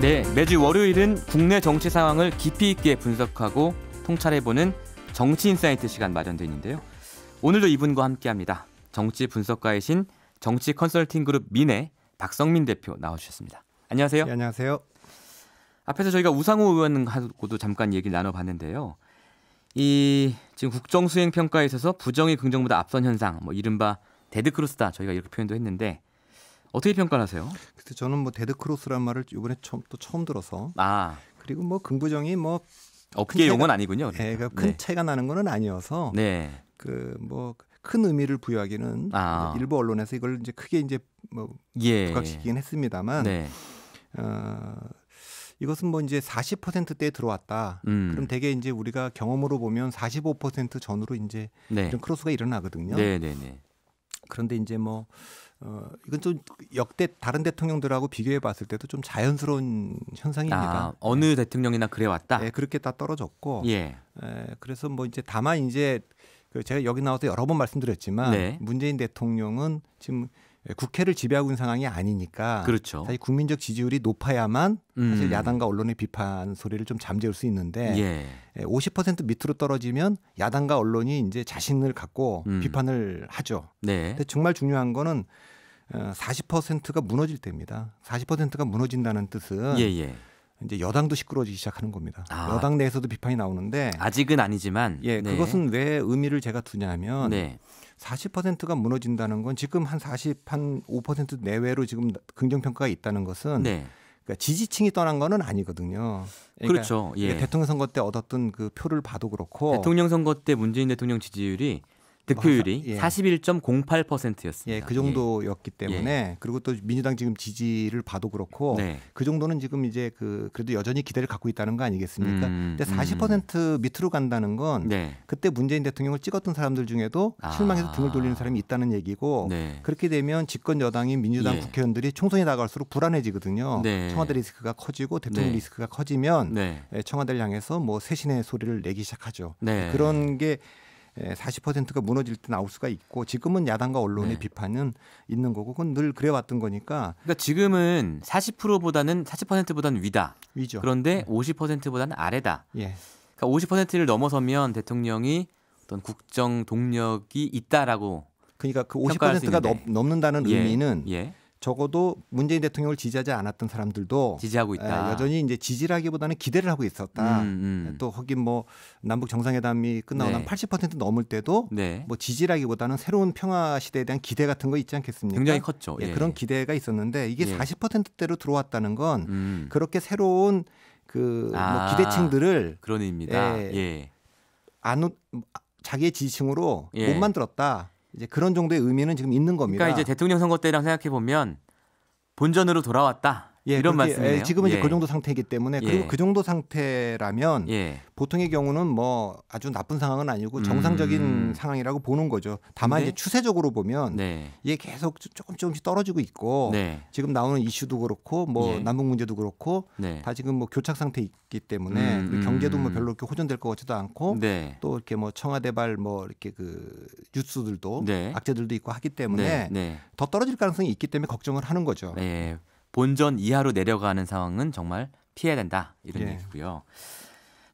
네, 매주 월요일은 국내 정치 상황을 깊이 있게 분석하고 통찰해보는 정치 인사이트 시간 마련되어 있는데요. 오늘도 이분과 함께합니다. 정치 분석가이신 정치 컨설팅 그룹 민의 박성민 대표 나와주셨습니다. 안녕하세요. 네, 안녕하세요. 앞에서 저희가 우상호 의원하고도 잠깐 얘기를 나눠봤는데요. 이 지금 국정 수행 평가에 있어서 부정이 긍정보다 앞선 현상, 뭐 이른바 데드크로스다 저희가 이렇게 표현도 했는데 어떻게 평가를 하세요? 그래서 저는 뭐 데드 크로스란 말을 이번에 처음 또 처음 들어서 아 그리고 뭐 긍부정이 뭐 업계 큰 용어는 차이가- 아니군요. 예, 그큰 네. 차이가 나는 거는 아니어서 네. 그뭐 큰 의미를 부여하기는 아. 일부 언론에서 이걸 이제 크게 이제 뭐 예. 부각시키긴 했습니다만 네. 어, 이것은 뭐 이제 40%대에 들어왔다. 음. 그럼 대개 이제 우리가 경험으로 보면 45% 전후로 이제 네. 이런 크로스가 일어나거든요. 네, 네, 네. 그런데 이제 뭐 어, 이건 좀 역대 다른 대통령들하고 비교해 봤을 때도 좀 자연스러운 현상입니다. 아, 어느 대통령이나 그래 왔다. 예, 그렇게 다 떨어졌고 예. 에, 그래서 뭐 이제 다만 이제 그 제가 여기 나와서 여러 번 말씀드렸지만 네. 문재인 대통령은 지금 국회를 지배하고 있는 상황이 아니니까 그렇죠. 사실 국민적 지지율이 높아야만 사실 음. 야당과 언론의 비판 소리를 좀 잠재울 수 있는데 예. 예, 50% 밑으로 떨어지면 야당과 언론이 이제 자신을 갖고 음. 비판을 하죠. 네. 근데 정말 중요한 거는 어, 40%가 무너질 때입니다. 40%가 무너진다는 뜻은 예, 예. 이제 여당도 시끄러지기 시작하는 겁니다. 아. 여당 내에서도 비판이 나오는데 아직은 아니지만 예, 네. 그것은 왜 의미를 제가 두냐면 네. 40%가 무너진다는 건 지금 한 40, 한 5% 내외로 지금 긍정 평가가 있다는 것은 네. 그러니까 지지층이 떠난 거는 아니거든요. 그러니까 그렇죠. 예. 대통령 선거 때 얻었던 그 표를 봐도 그렇고 대통령 선거 때 문재인 대통령 지지율이 득표율이 예. 41.08%였습니다. 예, 그 정도였기 때문에 그리고 또 민주당 지금 지지를 봐도 그렇고 네. 그 정도는 지금 이제 그 그래도 여전히 기대를 갖고 있다는 거 아니겠습니까? 음, 근데 40% 밑으로 간다는 건 네. 그때 문재인 대통령을 찍었던 사람들 중에도 아. 실망해서 등을 돌리는 사람이 있다는 얘기고 네. 그렇게 되면 집권 여당인 민주당 예. 국회의원들이 총선이 나갈수록 불안해지거든요. 네. 청와대 리스크가 커지고 대통령 네. 리스크가 커지면 네. 예, 청와대를 향해서 뭐 쇄신의 소리를 내기 시작하죠. 네. 그런 게 40%가 무너질 때 나올 수가 있고 지금은 야당과 언론의 네. 비판은 있는 거고 그건 늘 그래왔던 거니까 그러니까 지금은 40%보다는 40%보다는 위다. 위죠. 그런데 50%보다는 아래다. 예. 그러니까 50%를 넘어서면 대통령이 어떤 국정 동력이 있다라고 그러니까 그 평가할 수 50%가 있는데. 넘, 넘는다는 예, 의미는 예. 적어도 문재인 대통령을 지지하지 않았던 사람들도 지지하고 있다. 에, 여전히 이제 지지라기보다는 기대를 하고 있었다. 음, 음. 또 거기 뭐 남북 정상회담이 끝나고 네. 난80% 넘을 때도 네. 뭐 지지라기보다는 새로운 평화 시대에 대한 기대 같은 거 있지 않겠습니까? 굉장히 컸죠. 예, 예. 그런 기대가 있었는데 이게 예. 40%대로 들어왔다는 건 음. 그렇게 새로운 그 아. 뭐 기대층들을 그런 의미입니다. 예. 예. 안 우- 자기의 지지층으로 예. 못 만들었다. 이제 그런 정도의 의미는 지금 있는 겁니다. 그러니까 이제 대통령 선거 때랑 생각해 보면 본전으로 돌아왔다. 예, 이런. 예, 지금은 예. 이제 그 정도 상태이기 때문에 예. 그리고 그 정도 상태라면 예. 보통의 경우는 뭐 아주 나쁜 상황은 아니고 정상적인 음. 상황이라고 보는 거죠. 다만 이제 추세적으로 보면 네. 이게 계속 조금 조금씩 떨어지고 있고 네. 지금 나오는 이슈도 그렇고 뭐 예. 남북 문제도 그렇고 네. 다 지금 뭐 교착 상태에 있기 때문에 음, 그리고 경제도 뭐 음. 별로 이렇게 호전될 것 같지도 않고 네. 또 이렇게 뭐 청와대발 뭐 이렇게 그 뉴스들도 네. 악재들도 있고 하기 네. 때문에 네. 더 떨어질 가능성이 있기 때문에 걱정을 하는 거죠. 네. 본전 이하로 내려가는 상황은 정말 피해야 된다. 이런 예. 얘기고요.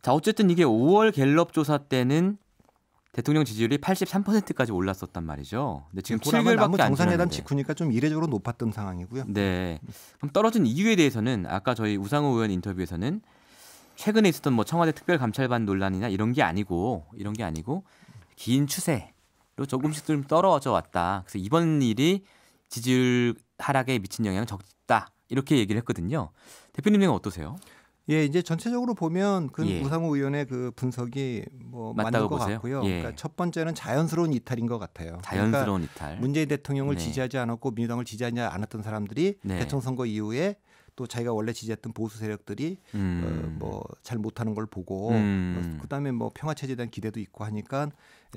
자, 어쨌든 이게 5월 갤럽 조사 때는 대통령 지지율이 83%까지 올랐었단 말이죠. 근데 지금 그나마 남북 7개월밖에 안 정상회담. 직후니까 좀 이례적으로 높았던 상황이고요. 네. 그럼 떨어진 이유에 대해서는 아까 저희 우상호 의원 인터뷰에서는 최근에 있었던 뭐 청와대 특별 감찰반 논란이나 이런 게 아니고 이런 게 아니고 긴 추세로 조금씩 좀 떨어져 왔다. 그래서 이번 일이 지지율 하락에 미친 영향은 적 다. 이렇게 얘기를 했거든요. 대표님은 어떠세요? 예, 이제 전체적으로 보면 그 예. 우상호 의원의 그 분석이 뭐 맞는 것 보세요? 같고요. 예. 그러니까 첫 번째는 자연스러운 이탈인 것 같아요. 자연스러운 그러니까 이탈. 문재인 대통령을 네. 지지하지 않았고 민주당을 지지하지 않았던 사람들이 네. 대통령 선거 이후에 또 자기가 원래 지지했던 보수 세력들이 음. 어, 뭐잘 못하는 걸 보고 음. 어, 그다음에 뭐 평화 체제에 대한 기대도 있고 하니까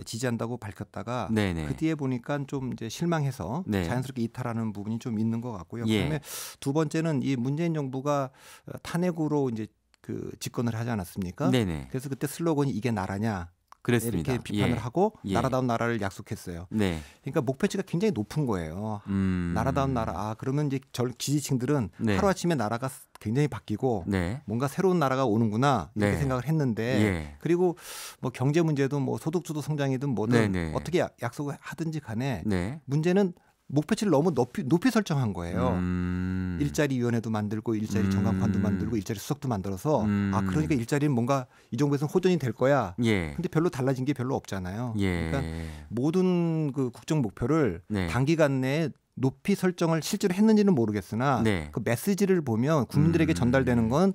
지지한다고 밝혔다가 네네. 그 뒤에 보니까 좀 이제 실망해서 네. 자연스럽게 이탈하는 부분이 좀 있는 것 같고요. 예. 그다음에 두 번째는 이 문재인 정부가 어, 탄핵으로 이제 그 집권을 하지 않았습니까? 네네. 그래서 그때 슬로건이 이게 나라냐 그랬습니다. 이렇게 비판을 예. 하고 예. 나라다운 나라를 약속했어요. 네. 그러니까 목표치가 굉장히 높은 거예요. 음. 나라다운 나라. 아 그러면 이제 절 지지층들은 네. 하루 아침에 나라가 굉장히 바뀌고 네. 뭔가 새로운 나라가 오는구나 이렇게 네. 생각을 했는데 예. 그리고 뭐 경제 문제도 뭐 소득주도 성장이든 뭐든 네, 네. 어떻게 약- 약속을 하든지 간에 네. 문제는 목표치를 너무 높이 높이 설정한 거예요. 음. 일자리 위원회도 만들고 일자리 음. 정강판도 만들고 일자리 수석도 만들어서 음. 아 그러니까 일자리는 뭔가 이 정부에서는 호전이 될 거야. 예. 근데 별로 달라진 게 별로 없잖아요. 예. 그러니까 모든 그 국정 목표를 네. 단기간 내에 높이 설정을 실제로 했는지는 모르겠으나 네. 그 메시지를 보면 국민들에게 음. 전달되는 건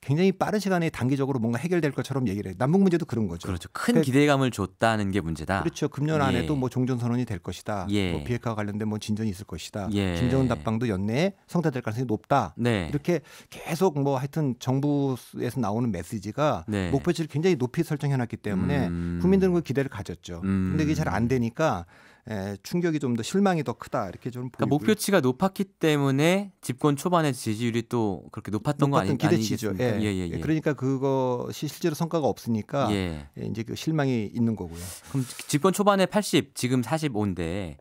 굉장히 빠른 시간에 단기적으로 뭔가 해결될 것처럼 얘기를 해요. 남북 문제도 그런 거죠. 그렇죠. 큰 그- 기대감을 줬다는 게 문제다. 그렇죠. 금년 예. 안에도 뭐 종전 선언이 될 것이다. 예. 뭐 비핵화 관련된 뭐 진전이 있을 것이다. 예. 김정은 답방도 연내에 성사될 가능성이 높다. 네. 이렇게 계속 뭐 하여튼 정부에서 나오는 메시지가 네. 목표치를 굉장히 높이 설정해 놨기 때문에 음. 국민들은 그 기대를 가졌죠. 음. 근데 그게 잘 안 되니까 에, 충격이 좀 더 실망이 더 크다 이렇게 좀 그러니까 보이고 목표치가 높았기 때문에 집권 초반에 지지율이 또 그렇게 높았던 거 아니, 기대치죠. 아니겠습니까? 예. 예, 예, 예. 그러니까 그것이 실제로 성과가 없으니까 예. 예, 이제 그 실망이 있는 거고요. 그럼 집권 초반에 80, 지금 45인데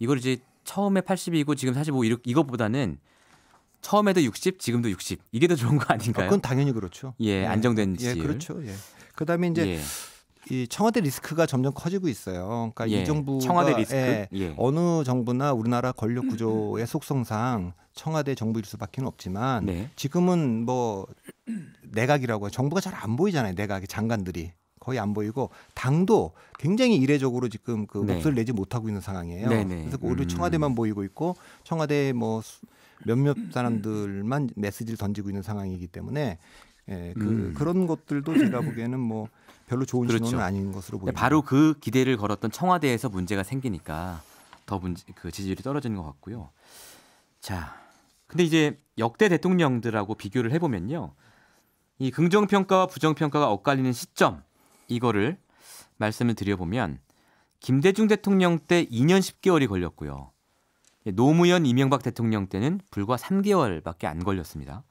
이걸 이제 처음에 80이고 지금 45 이렇- 이것보다는 처음에도 60, 지금도 60 이게 더 좋은 거 아, 아닌가요? 그건 당연히 그렇죠. 예, 안정된 예, 지지율. 그렇죠. 예. 그다음에 이제 예. 이 청와대 리스크가 점점 커지고 있어요. 그러니까 예. 이 정부가 청와대 리스크. 예, 예. 어느 정부나 우리나라 권력 구조의 속성상 청와대 정부일 수밖에 없지만 네. 지금은 뭐 내각이라고 정부가 잘 안 보이잖아요. 내각의 장관들이 거의 안 보이고 당도 굉장히 이례적으로 지금 그 네. 목소리를 내지 못하고 있는 상황이에요. 네네. 그래서 오히려 음. 청와대만 보이고 있고 청와대 뭐 수- 몇몇 사람들만 메시지를 던지고 있는 상황이기 때문에 예, 그 음. 그런 것들도 제가 보기에는 뭐 별로 좋은 그렇죠. 신호는 아닌 것으로 보입니다. 바로 그 기대를 걸었던 청와대에서 문제가 생기니까 더 문제, 그 지지율이 떨어지는 것 같고요. 자, 근데 이제 역대 대통령들하고 비교를 해보면요, 이 긍정 평가와 부정 평가가 엇갈리는 시점 이거를 말씀을 드려보면 김대중 대통령 때 2년 10개월이 걸렸고요. 노무현 이명박 대통령 때는 불과 3개월밖에 안 걸렸습니다.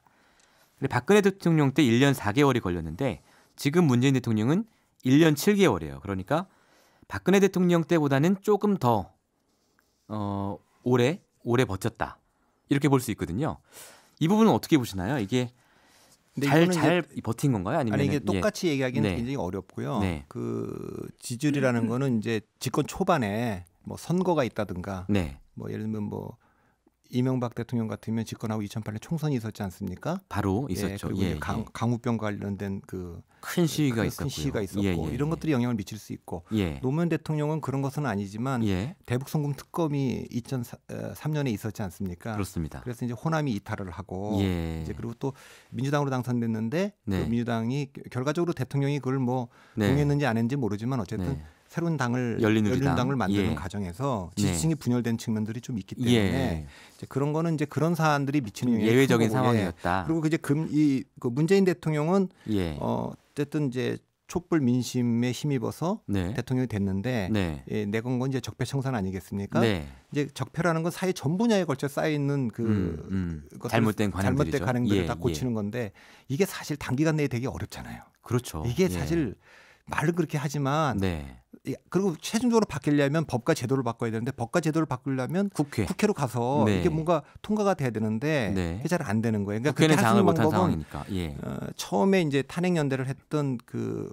근데 박근혜 대통령 때 1년 4개월이 걸렸는데 지금 문재인 대통령은 1년 7개월이에요. 그러니까 박근혜 대통령 때보다는 조금 더 어, 오래 오래 버텼다. 이렇게 볼 수 있거든요. 이 부분은 어떻게 보시나요? 이게 잘 잘 버틴 건가요? 아니면 아니 이게 똑같이 얘기하기는 네. 굉장히 어렵고요. 네. 그 지지율이라는 거는 이제 집권 초반에 뭐 선거가 있다든가 네. 뭐 예를 들면 뭐 이명박 대통령 같으면 집권하고 2008년 총선이 있었지 않습니까? 바로 예, 있었죠. 그리고 예, 강, 예. 강 우병 관련된 그 큰 시위가 큰 있었고요. 시위가 있었고 예, 예, 이런 예. 것들이 영향을 미칠 수 있고 예. 노무현 대통령은 그런 것은 아니지만 예. 대북 송금 특검이 2003년에 있었지 않습니까? 그렇습니다. 그래서 이제 호남이 이탈을 하고 예. 이제 그리고 또 민주당으로 당선됐는데 네. 그 민주당이 결과적으로 대통령이 그걸 뭐 네. 동의했는지 안 했는지 모르지만 어쨌든 네. 새로운 당을 열린우리당. 당을 만드는 예. 과정에서 네. 지지층이 분열된 측면들이 좀 있기 때문에 예. 이제 그런 거는 이제 그런 사안들이 미치는 큰 예외적인 거고, 예. 상황이었다. 그리고 이제 금이 그 문재인 대통령은 예. 어 어쨌든 이제 촛불 민심에 힘입어서 네. 대통령이 됐는데 네. 예, 내건 건 이제 적폐청산 아니겠습니까? 네. 이제 적폐라는 건 사회 전 분야에 걸쳐 쌓여 있는 그 음, 음. 잘못된 관행들이죠. 잘못된 관행들을 예, 다 고치는 건데 이게 사실 단기간 내에 되게 어렵잖아요. 그렇죠. 이게 예. 사실 말은 그렇게 하지만 네. 이- 그리고 최종적으로 바뀌려면 법과 제도를 바꿔야 되는데 법과 제도를 바꾸려면 국회. 국회로 가서 네. 이게 뭔가 통과가 돼야 되는데 네. 그게 잘 안 되는 거예요. 그러니까 국회는 장을 못한 상황이니까. 예. 어, 처음에 이제 탄핵 연대를 했던 그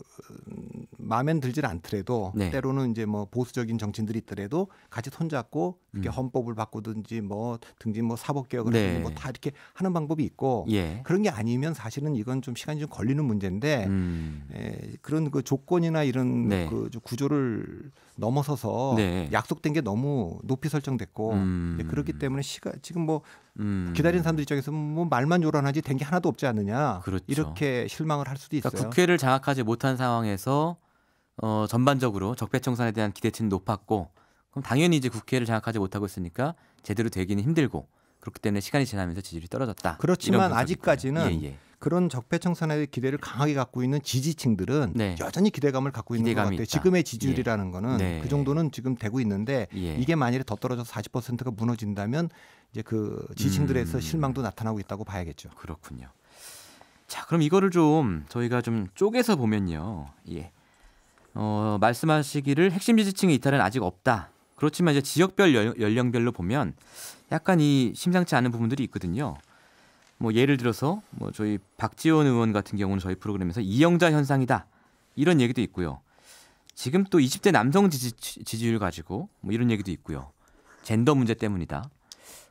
음, 마음에 들질 않더라도 네. 때로는 이제 뭐 보수적인 정치인들이 있더라도 같이 손잡고 이렇게 음. 헌법을 바꾸든지 뭐 등지 뭐 사법 개혁을 네. 하든지 뭐다 이렇게 하는 방법이 있고 예. 그런 게 아니면 사실은 이건 좀 시간이 좀 걸리는 문제인데 음. 에, 그런 그 조건이나 이런 네. 그 구조를 넘어서서 네. 약속된 게 너무 높이 설정됐고 음. 그렇기 때문에 시가 지금 뭐 음. 기다리는 사람들 입장에서 뭐 말만 요란하지 된 게 하나도 없지 않느냐 그렇죠. 이렇게 실망을 할 수도 있어요. 그러니까 국회를 장악하지 못한 상황에서 어, 전반적으로 적폐청산에 대한 기대치는 높았고 그럼 당연히 이제 국회를 장악하지 못하고 있으니까 제대로 되기는 힘들고 그렇기 때문에 시간이 지나면서 지지율이 떨어졌다. 그렇지만 아직까지는. 예, 예. 그런 적폐청산에 기대를 강하게 갖고 있는 지지층들은 네. 여전히 기대감을 갖고 있는 것 기대감이 같아요. 있다. 지금의 지지율이라는 거는 네. 그 정도는 지금 되고 있는데 예. 이게 만일에 더 떨어져서 40%가 무너진다면 이제 그 지지층들에서 음. 실망도 나타나고 있다고 봐야겠죠. 그렇군요. 자, 그럼 이거를 좀 저희가 좀 쪼개서 보면요. 예. 어, 말씀하시기를 핵심 지지층의 이탈은 아직 없다. 그렇지만 이제 지역별 연, 연령 별로 보면 약간 이 심상치 않은 부분들이 있거든요. 뭐 예를 들어서 뭐 저희 박지원 의원 같은 경우는 저희 프로그램에서 이영자 현상이다 이런 얘기도 있고요. 지금 또 20대 남성 지지, 지지율 가지고 뭐 이런 얘기도 있고요. 젠더 문제 때문이다.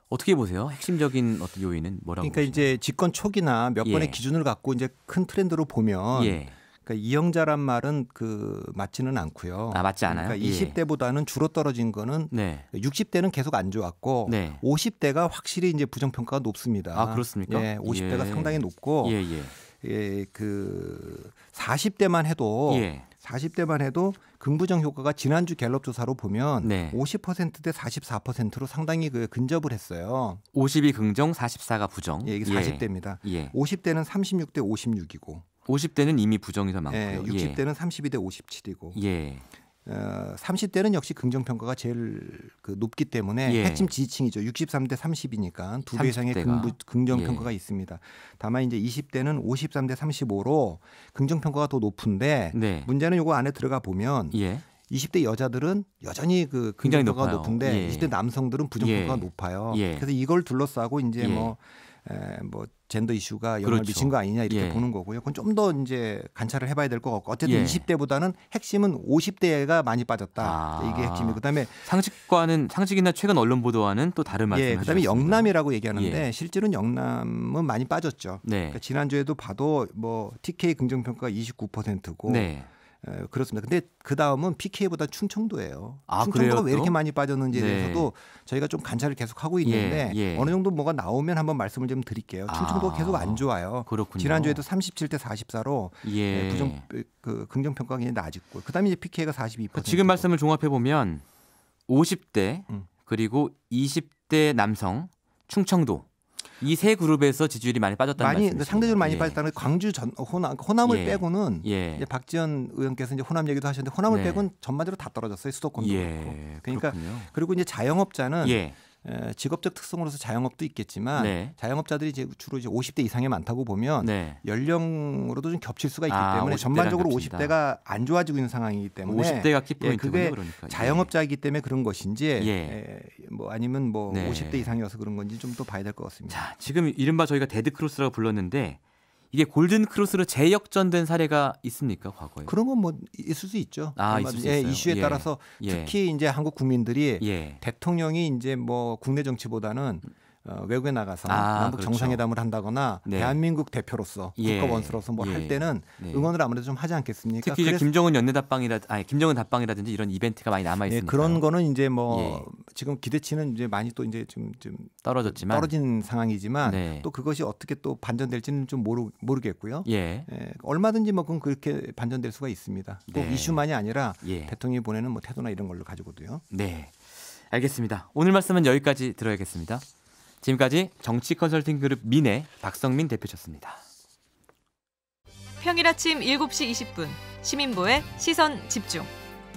어떻게 보세요? 핵심적인 어떤 요인은 뭐라고? 그러니까 보시나요? 이제 집권 초기나 몇 예. 번의 기준을 갖고 이제 큰 트렌드로 보면 예, 그러니까 이영자란 말은 그 맞지는 않고요. 아 맞지 않아요? 그러니까 예. 20대보다는 줄어 떨어진 거는 네, 60대는 계속 안 좋았고 네. 50대가 확실히 이제 부정 평가가 높습니다. 아 그렇습니까? 예, 50대가 예. 상당히 높고 예, 예, 예, 그 40대만 해도 예. 40대만 해도 긍부정 효과가 지난주 갤럽 조사로 보면 네. 50%대 44%로 상당히 그 근접을 했어요. 50이 긍정, 44가 부정. 예, 이게 40대입니다. 예. 50대는 36대 56이고 50대는 이미 부정이 더 많고요. 예, 60대는 32대 57이고 예. 어, 30대는 역시 긍정 평가가 제일 그 높기 때문에 예. 핵심 지지층이죠. 63대 30이니까 두 배 이상의 30대가. 긍부, 긍정 예. 평가가 있습니다. 다만 이제 20대는 53대 35로 긍정 평가가 더 높은데 네. 문제는 요거 안에 들어가 보면 예. 20대 여자들은 여전히 그 긍정 평가가. 높은데 예. 20대 남성들은 부정 예. 평가가 높아요. 예. 그래서 이걸 둘러싸고 이제 예. 뭐, 에, 뭐 젠더 이슈가 영향을 그렇죠. 미친 거 아니냐 이렇게 예. 보는 거고요. 그건 좀 더 이제 관찰을 해봐야 될 것 같고 어쨌든 예. 20대보다는 핵심은 50대가 많이 빠졌다. 아. 이게 핵심이 그다음에 상식과는 상식이나 최근 언론 보도와는 또 다른 말씀을 예, 그다음에 하셨습니다. 영남이라고 얘기하는데 예. 실제로는 영남은 많이 빠졌죠. 네. 그러니까 지난주에도 봐도 뭐 TK 긍정 평가가 29%고 네. 에, 그렇습니다. 근데 그 다음은 PK보다 충청도예요. 아, 충청도가 그래요, 왜 이렇게 또? 많이 빠졌는지에 네. 대해서도 저희가 좀 관찰을 계속 하고 있는데 예, 예. 어느 정도 뭐가 나오면 한번 말씀을 좀 드릴게요. 충청도가 아, 계속 안 좋아요. 그렇군요. 지난주에도 37대 44로 예. 부정 그 긍정 평가가 굉장히 낮았고 그다음에 이제 PK가 42%. 지금 말씀을 종합해 보면 50대 음. 그리고 20대 남성 충청도 이 세 그룹에서 지지율이 많이 빠졌다는 많이 말씀이시죠? 상대적으로 많이 예. 빠졌다는 게 광주 전 호남 호남을 예. 빼고는 예. 이제 박지원 의원께서 이제 호남 얘기도 하셨는데 호남을 네. 빼고는 전반적으로 다 떨어졌어요 수도권도 그렇고. 예. 그러니까 그렇군요. 그리고 이제 자영업자는 예. 에, 직업적 특성으로서 자영업도 있겠지만 네. 자영업자들이 이제 주로 이제 50대 이상이 많다고 보면 네. 연령으로도 좀 겹칠 수가 있기 아, 때문에 50대랑 전반적으로 겹친다. 50대가 안 좋아지고 있는 상황이기 때문에 50대가 키포인트군요. 그게 그러니까. 자영업자이기 때문에 그런 것인지 예. 에, 뭐 아니면 뭐 네. 50대 이상이어서 그런 건지 좀 더 봐야 될 것 같습니다. 자, 지금 이른바 저희가 데드 크로스라고 불렀는데 이게 골든 크로스로 재역전된 사례가 있습니까, 과거에? 그런 건 뭐 있을 수 있죠. 아. 있을 수 예, 있어요. 이슈에 예. 따라서 예. 특히 이제 한국 국민들이 예. 대통령이 이제 뭐 국내 정치보다는 어, 외국에 나가서 아, 남북 그렇죠. 정상회담을 한다거나 네. 대한민국 대표로서 예. 국가 원수로서 뭘 예. 할 때는 네. 응원을 아무래도 좀 하지 않겠습니까? 특히 김정은 연내 답방이라 아니 김정은 답방이라든지 이런 이벤트가 많이 남아 예, 있으니까 그런 거는 이제 뭐 예. 지금 기대치는 이제 많이 또 이제 좀, 좀 떨어졌지만 떨어진 상황이지만 네. 또 그것이 어떻게 또 반전될지는 좀 모르, 모르겠고요. 예. 예, 얼마든지 뭐 그건 그렇게 반전될 수가 있습니다. 꼭 네. 이슈만이 아니라 예. 대통령이 보내는 뭐 태도나 이런 걸로 가지고도요. 네. 알겠습니다. 오늘 말씀은 여기까지 들어야겠습니다. 지금까지 정치 컨설팅 그룹 민의 박성민 대표셨습니다. 평일 아침 7시 20분 시민보의 시선 집중.